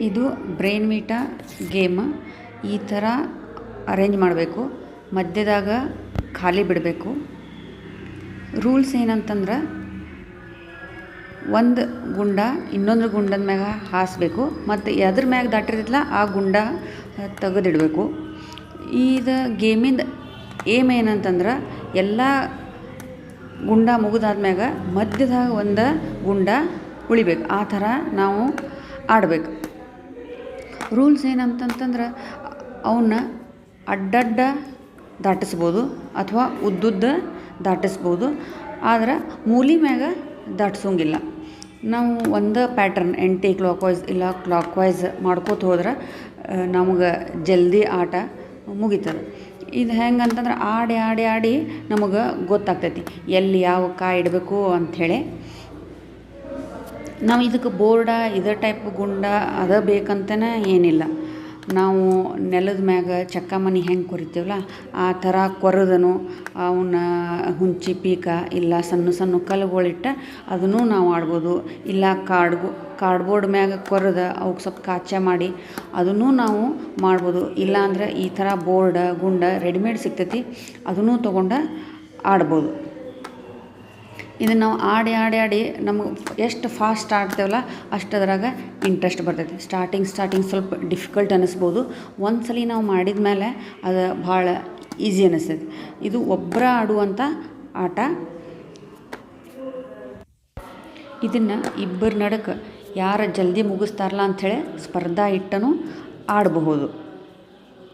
ಇದು brain ಮೀಟ game. ಈ ಥರ ಅರೇಂಜ್ ಮಾಡಬೇಕು. ಮಧ್ಯದಾಗ ಖಾಲಿ ಬಿಡಬೇಕು. ರೂಲ್ಸ್ ಏನಂತಂದ್ರೆ, ಒಂದು ಗುಂಡ ಇನ್ನೊಂದು ಗುಂಡದ ಮ್ಯಾಗ ಹಾಸಬೇಕು, ಮತ್ತು ಎದ್ರ ಮ್ಯಾಗ ದಾಟಿರ್ತಿಲ್ಲ ಆ ಗುಂಡ ತೆಗೆದಿಡಬೇಕು. ಇದು ಗೇಮಿಂದ ಏಮ್ ಏನಂತಂದ್ರೆ, ಎಲ್ಲ ಗುಂಡ ಮುಗಿದಾದ್ಮ್ಯಾಗ ಮಧ್ಯದಾಗ ಒಂದು ಗುಂಡ ಉಳಿಬೇಕು. ಆ ಥರ ನಾವು ಆಡಬೇಕು. ರೂಲ್ಸ್ ಏನಂತಂತಂದ್ರೆ ಅವನ್ನ ಅಡ್ಡಡ್ಡ ದಾಟಿಸ್ಬೋದು ಅಥವಾ ಉದ್ದುದ್ದ ದಾಟಿಸ್ಬೋದು. ಆದ್ರೆ ಮೂಲೆ ಮ್ಯಾಗ ದಾಟಿಸೋಂಗಿಲ್ಲ. ನಾವು ಒಂದು ಪ್ಯಾಟರ್ನ್ ಎಂಟಿ ಕ್ಲಾಕ್ ವೈಸ್ ಇಲ್ಲ ಕ್ಲಾಕ್ ವೈಸ್ ಮಾಡ್ಕೋತ ಹೋದ್ರೆ ನಮಗೆ ಜಲ್ದಿ ಆಟ ಮುಗಿತದೆ. ಇದು ಹೆಂಗೆ ಅಂತಂದ್ರೆ ಆಡಿ ಆಡಿ ಆಡಿ ನಮಗೆ ಗೊತ್ತಾಗ್ತೈತಿ. ಎಲ್ಲಿ ಯಾವ ಕಾಯಿ ಇಡಬೇಕು ಅಂಥೇಳಿ ನಾವು ಇದಕ್ಕೆ ಬೋರ್ಡ, ಇದೇ ಟೈಪ್ ಗುಂಡ, ಅದ ಬೇಕಂತನೇ ಏನಿಲ್ಲ. ನಾವು ನೆಲದ ಮ್ಯಾಗ ಚಕ್ಕ ಮನೆ ಹೆಂಗೆ ಕೊರಿತೀವಲ್ಲ, ಆ ಥರ ಕೊರದನು ಅವನ್ನ ಹುಂಚಿ ಪೀಕ, ಇಲ್ಲ ಸಣ್ಣ ಸಣ್ಣ ಕಲ್ಲುಗಳಿಟ್ಟು ಅದನ್ನು ನಾವು ಆಡ್ಬೋದು. ಇಲ್ಲ ಕಾರ್ಡ್ಗು ಕಾರ್ಡ್ಬೋರ್ಡ್ ಮ್ಯಾಗ ಕೊರೆದ ಅವಕ್ಕೆ ಸ್ವಲ್ಪ ಕಾಚ ಮಾಡಿ ಅದನ್ನು ನಾವು ಮಾಡ್ಬೋದು. ಇಲ್ಲಾಂದ್ರೆ ಈ ಥರ ಬೋರ್ಡ, ಗುಂಡ, ರೆಡಿಮೇಡ್ ಸಿಗ್ತೈತಿ, ಅದನ್ನು ತೊಗೊಂಡು ಆಡ್ಬೋದು. ಇದನ್ನು ನಾವು ಆಡಿ ಆಡಿ ಆಡಿ ನಮಗೆ ಎಷ್ಟು ಫಾಸ್ಟ್ ಆಡ್ತೇವಲ್ಲ ಅಷ್ಟು ಅದ್ರಾಗ ಇಂಟ್ರೆಸ್ಟ್ ಬರ್ತೈತಿ. ಸ್ಟಾರ್ಟಿಂಗ್ ಸ್ಟಾರ್ಟಿಂಗ್ ಸ್ವಲ್ಪ ಡಿಫಿಕಲ್ಟ್ ಅನ್ನಿಸ್ಬೋದು ಒಂದು ಸಲ ನಾವು ಮಾಡಿದ ಮೇಲೆ ಅದು ಭಾಳ ಈಸಿ ಅನ್ನಿಸ್ತೈತಿ ಇದು ಒಬ್ಬರ ಆಡುವಂಥ ಆಟ. ಇದನ್ನು ಇಬ್ಬರ ನಡಕ್ಕೆ ಯಾರು ಜಲ್ದಿ ಮುಗಿಸ್ತಾರಲ್ಲ ಅಂಥೇಳಿ ಸ್ಪರ್ಧಾ ಇಟ್ಟನು ಆಡಬಹುದು.